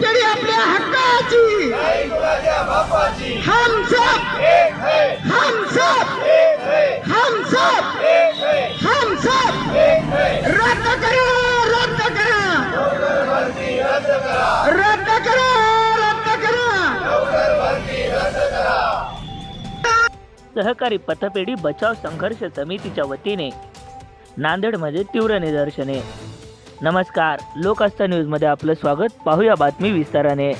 पतपेढी आपल्या हक्काची. हम सब हम सब हम सब हम सब रद्द करा रद्द करा रद्द करा रद्द करा सहकारी पथपेढी बचाव संघर्ष समितीच्या वतीने नांदेडमध्ये तीव्र निदर्शने. नमस्कार. लोकास्था न्यूजमध्ये आपलं स्वागत. पाहूया बातमी विस्ताराने.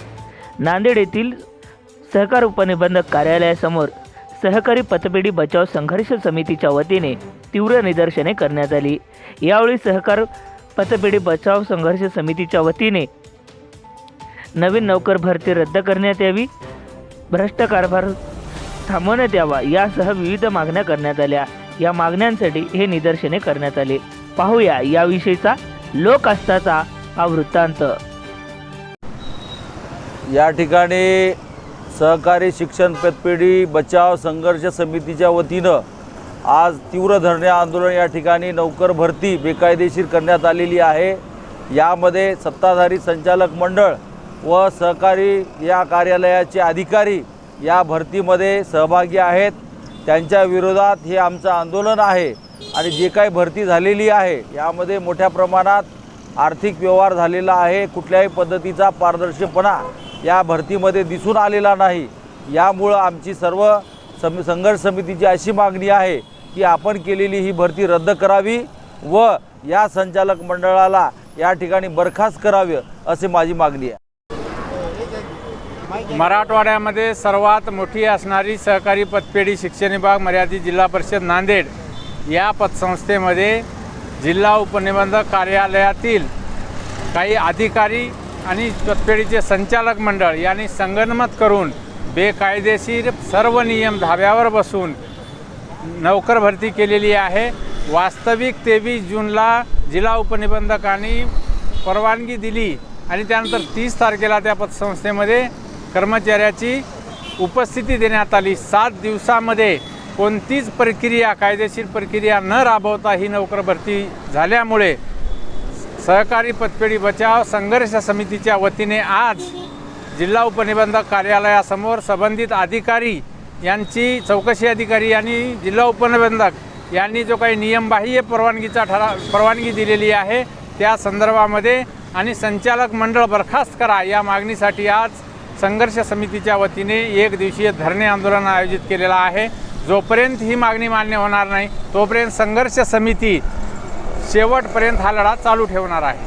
नांदेड येथील सहकार उपनिबंधक कार्यालयासमोर सहकारी पतपेढी बचाव संघर्ष समितीच्या वतीने तीव्र निदर्शने करण्यात आली. यावेळी सहकार पतपेढी बचाव संघर्ष समितीच्या वतीने नवीन नोकर भरती रद्द करण्यात यावी भ्रष्ट कारभार थांबवण्यात यावा यासह विविध मागण्या करण्यात आल्या. या मागण्यांसाठी हे निदर्शने करण्यात आले. पाहूया याविषयीचा लोक आस्थाचा हा वृत्तांत. या ठिकाणी सहकारी शिक्षण पतपेढी बचाव संघर्ष समितीच्या वतीनं आज तीव्र धरणे आंदोलन या ठिकाणी नौकर भरती बेकायदेशीर करण्यात आलेली आहे. यामध्ये सत्ताधारी संचालक मंडळ व सहकारी या कार्यालयाचे अधिकारी या भरतीमध्ये सहभागी आहेत. त्यांच्या विरोधात हे आमचं आंदोलन आहे. आणि जे काही भरती झालेली आहे यामध्ये मोठ्या प्रमाणात आर्थिक व्यवहार झालेला आहे. कुठल्याही पद्धतीचा पारदर्शकपणा या भरतीमध्ये दिसून आलेला नाही. यामुळं आमची सर्व सम संघर्ष समितीची अशी मागणी आहे की आपण केलेली ही भरती रद्द करावी व या संचालक मंडळाला या ठिकाणी बरखास्त करावे असे माझी मागणी आहे. मराठवाड्यामध्ये सर्वात मोठी असणारी सहकारी पतपेढी शिक्षण विभाग मर्यादित जिल्हा परिषद नांदेड. या पतसंस्थेमध्ये जिल्हा उपनिबंधक कार्यालयातील काही अधिकारी आणि पतपेढीचे संचालक मंडळ यांनी संगनमत करून बेकायदेशीर सर्व नियम धाब्यावर बसून नोकर भरती केलेली आहे. वास्तविक तेवीस जूनला जिल्हा उपनिबंधकांनी परवानगी दिली आणि त्यानंतर तीस तारखेला त्या पतसंस्थेमध्ये कर्मचाऱ्याची उपस्थिती देण्यात आली. सात दिवसामध्ये कोणतीच प्रक्रिया कायदेशीर प्रक्रिया न राबवता ही नोकर भरती झाल्यामुळे सहकारी पतपेढी बचाव संघर्ष समितीच्या वतीने आज जिल्हा उपनिबंधक कार्यालयासमोर संबंधित अधिकारी यांची चौकशी अधिकारी आणि जिल्हा उपनिबंधक यांनी जो काही नियमबाह्य परवानगीचा ठरा परवानगी दिलेली आहे त्या संदर्भामध्ये आणि संचालक मंडळ बरखास्त करा या मागणीसाठी आज संघर्ष समितीच्या वतीने एक दिवसीय धरणे आंदोलन आयोजित केलेलं आहे. जोपर्यंत ही मागणी मान्य होणार नाही तोपर्यंत संघर्ष समिती शेवटपर्यंत हा लढा चालू ठेवणार आहे.